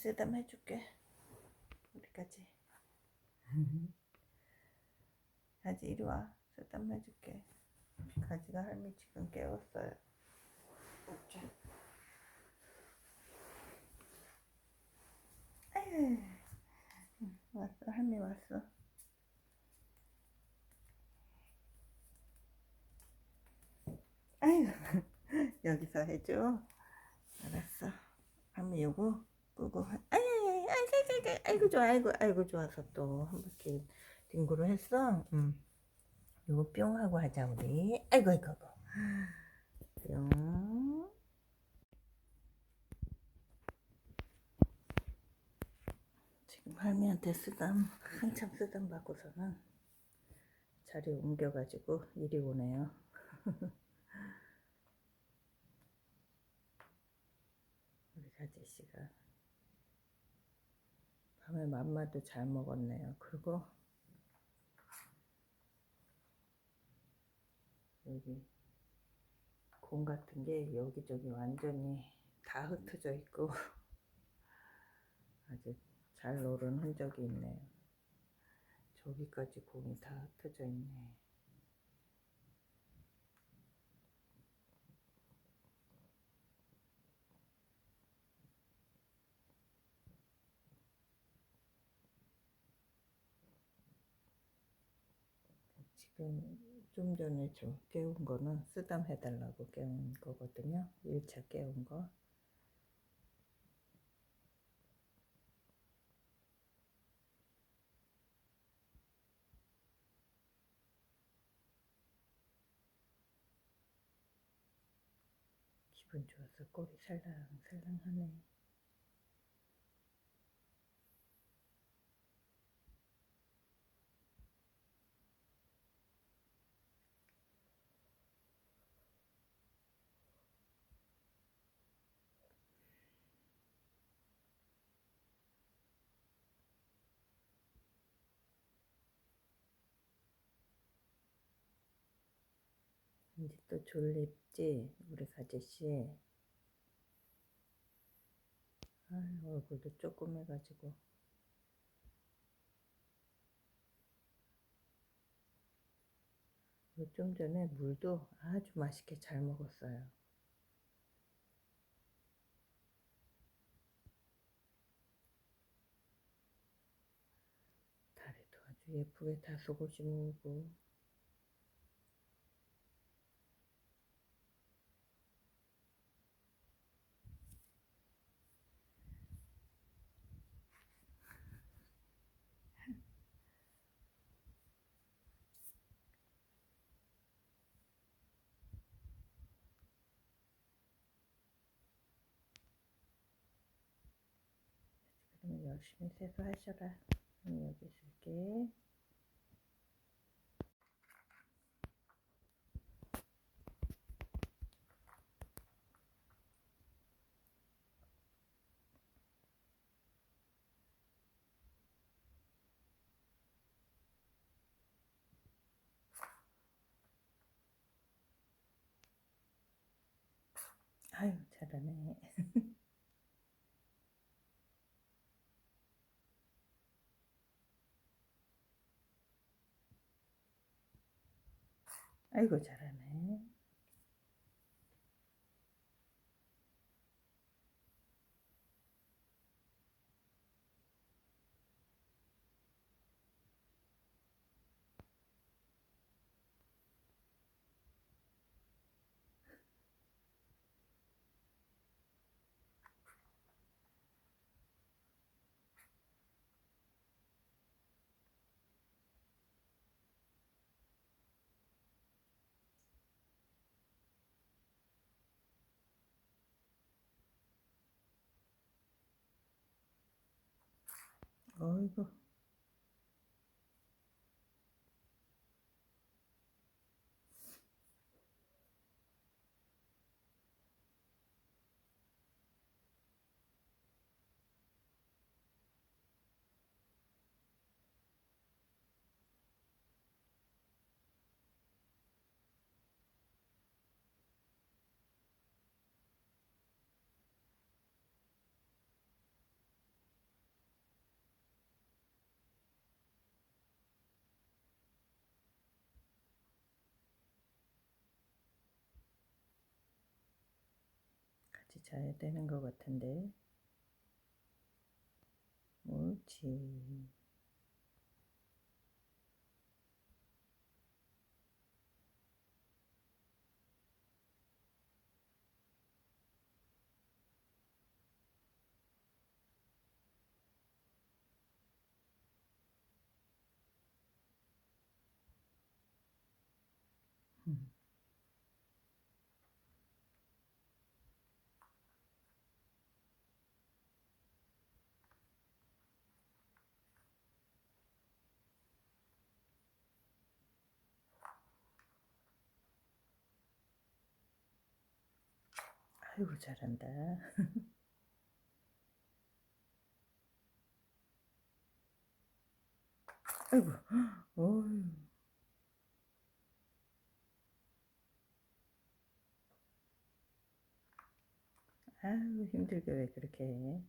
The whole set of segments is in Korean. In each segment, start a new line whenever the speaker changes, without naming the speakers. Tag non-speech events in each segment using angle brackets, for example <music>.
쓰담 해줄게. 우리까지. <laughs> 가지 이리 와. 쓰담 해줄게. 가지가 할미 지금 깨웠어요. 자. 아유, 응, 왔어. 할미 왔어. 아유, <laughs> 여기서 해줘. 알았어. 할미 요거 끄고. 하- 아이, 아이, 아이, 아이, 아이, 아이고 좋아, 아이고, 아이고 좋아서 또 한 바퀴 뒹구를 했어. 응. 요거 뿅 하고 하자 우리. 아이고, 아이고, 아이고. 뿅. 지금 할미한테 쓰담 한참 쓰담 받고서는 자리 옮겨가지고 이리 오네요. <laughs> 우리 아저씨가 밤에 맘마도 잘 먹었네요. 그리고 여기 공 같은 게 여기저기 완전히 다 흩어져 있고 <laughs> 아주 잘 노른 흔적이 있네요. 저기까지 공이 다 흩어져 있네. 지금 좀 전에 저 깨운 거는 쓰담 해달라고 깨운 거거든요. 1차 깨운 거. 기분 좋아서 꼬리 살랑살랑 하네. 이제 또 졸립지 우리 가재씨. 아 얼굴도 조그매가지고. 이거 좀 전에 물도 아주 맛있게 잘 먹었어요. 다리도 아주 예쁘게 다 속옷이 물고. 그럼 열심히 세수하셔라. 그럼 여기 있을게. 아유, 잘하네. <laughs> 아이고, 잘하네. Fiber 어이구. 자야 되는 것 같은데. 옳지. 아이고 잘한다. <laughs> 아이고, 어휴. 아유 힘들게 왜 그렇게 해?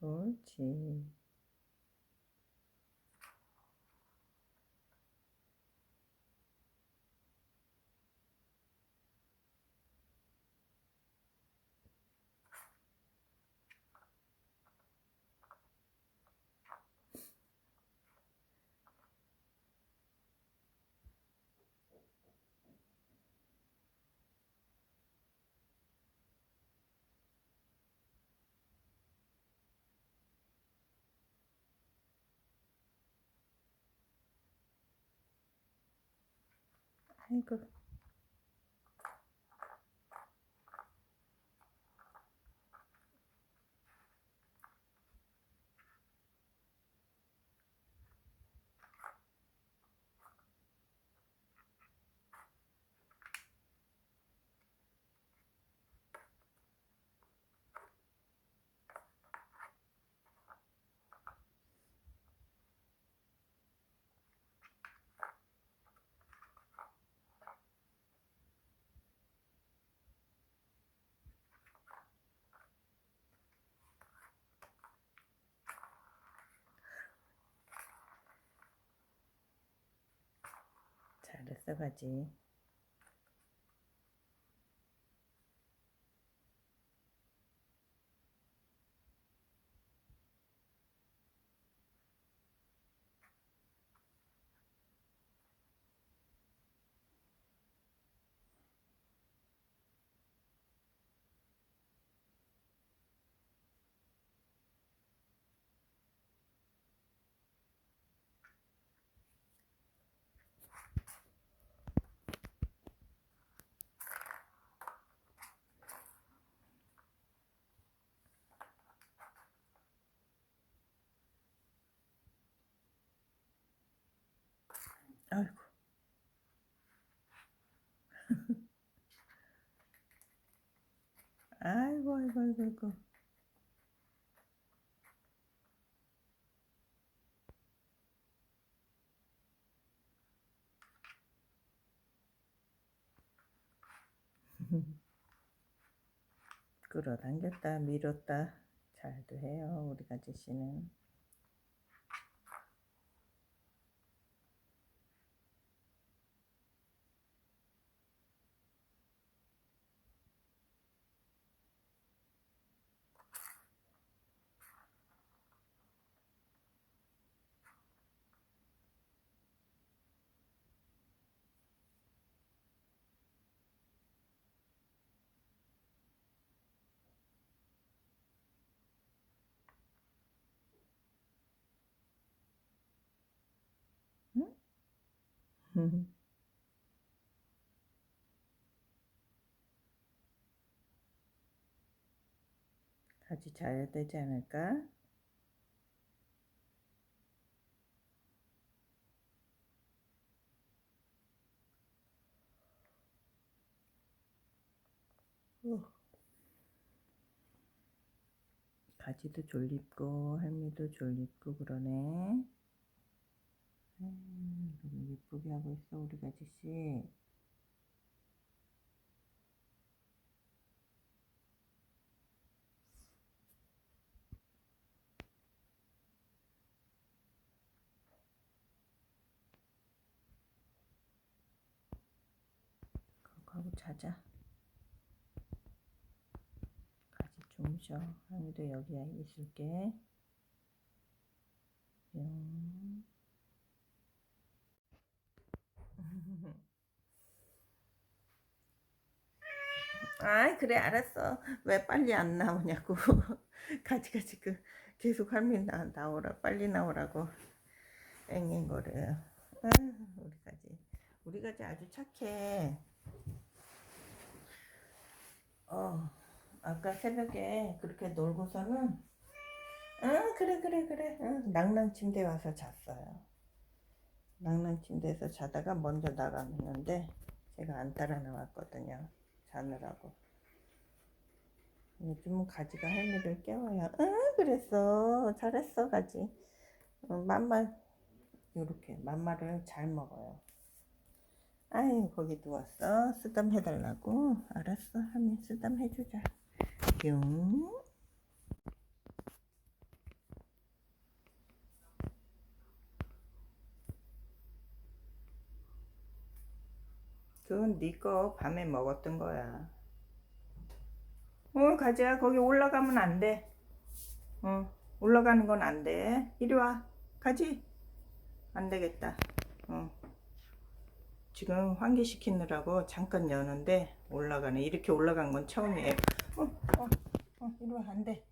옳지. 아이고. 잘 가지. <laughs> 아이고. 아이고 아이고 아이고 아이고. <laughs> 끌어당겼다 밀었다 잘도 해요 우리 가지 씨는 응? 같이 자야 되지 않을까? 어. 가지도 졸립고 할미도 졸립고 그러네. 음, 너무 예쁘게 하고 있어 우리 가지씨. 하고 자자. 가지 주무셔. 할미도 여기 있을게. 뿅. 아이 그래 알았어. 왜 빨리 안 나오냐고. <laughs> 가지가 지금 계속 할미 나, 나오라 빨리 나오라고 앵앵거려. 아, 우리 가지. 우리 가지 아주 착해. 어 아까 새벽에 그렇게 놀고서는 아 그래 그래 그래. 응, 낭낭 침대 와서 잤어요. 낭낭 침대에서 자다가 먼저 나갔는데 제가 안 따라 나왔거든요. 자느라고 요즘은 가지가 할미를 깨워요. 응 그랬어. 잘했어 가지. 어, 맘말 요렇게 맘말을 잘 먹어요. 아유 거기 누웠어. 쓰담 해달라고. 알았어 할미. 쓰담 해주자. 뿅. 그건 네거 밤에 먹었던 거야. 어, 가자. 거기 올라가면 안 돼. 어, 올라가는 건 안 돼. 이리 와. 가지. 안 되겠다. 어. 지금 환기시키느라고 잠깐 여는데 올라가네. 이렇게 올라간 건 처음이에요. 어, 어, 어, 이리 와. 안 돼.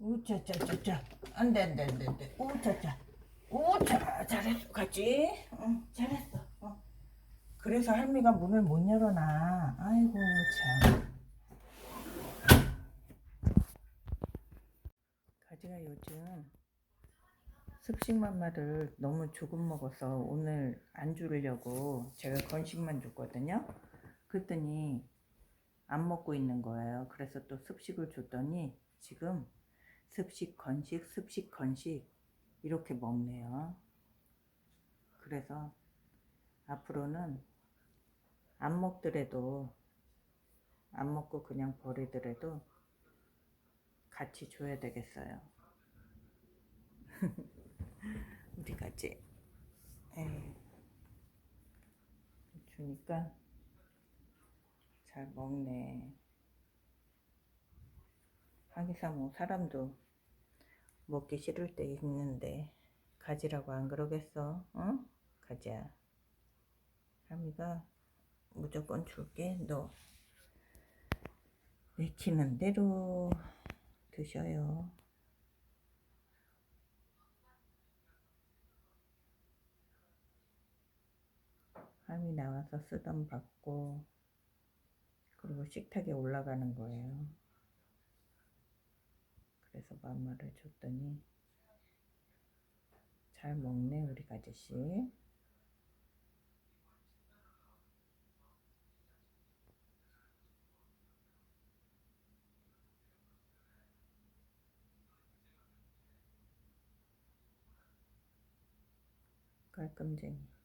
우차차차차. 안 돼, 안 돼, 안 돼, 안 돼. 우차차. 우차. 잘했어. 가지. 응, 잘했어. 어. 그래서 할미가 문을 못 열어놔. 아이고 참. 가지가 요즘 습식맘마를 너무 조금 먹어서 오늘 안 주려고 제가 건식만 줬거든요. 그랬더니 안 먹고 있는 거예요. 그래서 또 습식을 줬더니 지금 습식 건식 습식 건식 이렇게 먹네요. 그래서 앞으로는 안 먹더라도 안 먹고 그냥 버리더라도 같이 줘야 되겠어요. 우리 같이 에이, 주니까 잘 먹네. 하기사 뭐 사람도 먹기 싫을 때 있는데 가지라고 안 그러겠어? 어? 가지야. 할미가 무조건 줄게. 너 내키는 대로 드셔요. 할미 나와서 쓰던 받고 그리고 식탁에 올라가는 거예요. 그래서 맘마를 줬더니 잘 먹네 우리 아저씨. 깔끔쟁이.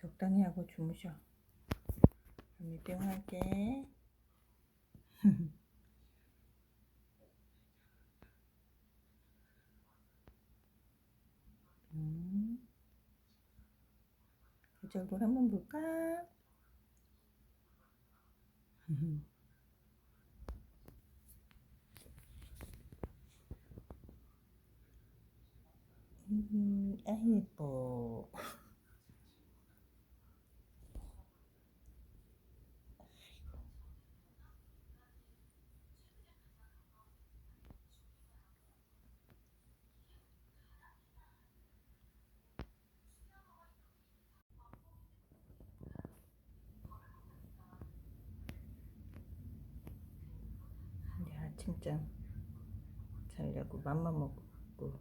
적당히 하고 주무셔. 미팅 할게. <laughs> 음. 그 얼굴 한번 볼까? <laughs> 음, 아 예뻐. 아침잠 자려고 맘만 먹고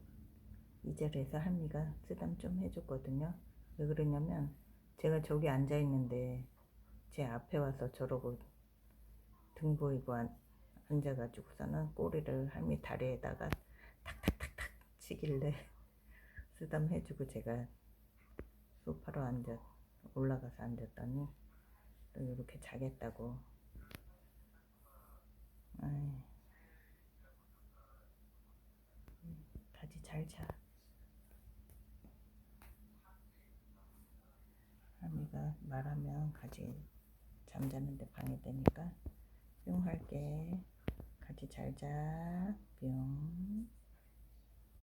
이 자리에서 할미가 쓰담 좀 해줬거든요. 왜 그러냐면 제가 저기 앉아 있는데 제 앞에 와서 저러고 등 보이고 앉, 앉아가지고서는 꼬리를 할미 다리에다가 탁탁탁탁 치길래 <laughs> 쓰담 해주고 제가 소파로 앉아 올라가서 앉았더니 또 이렇게 자겠다고. 아이, 가지 잘 자. 아미 할머니가 말하면 같이 잠자는데 방해되니까 뿅 할게. 같이 잘 자. 뿅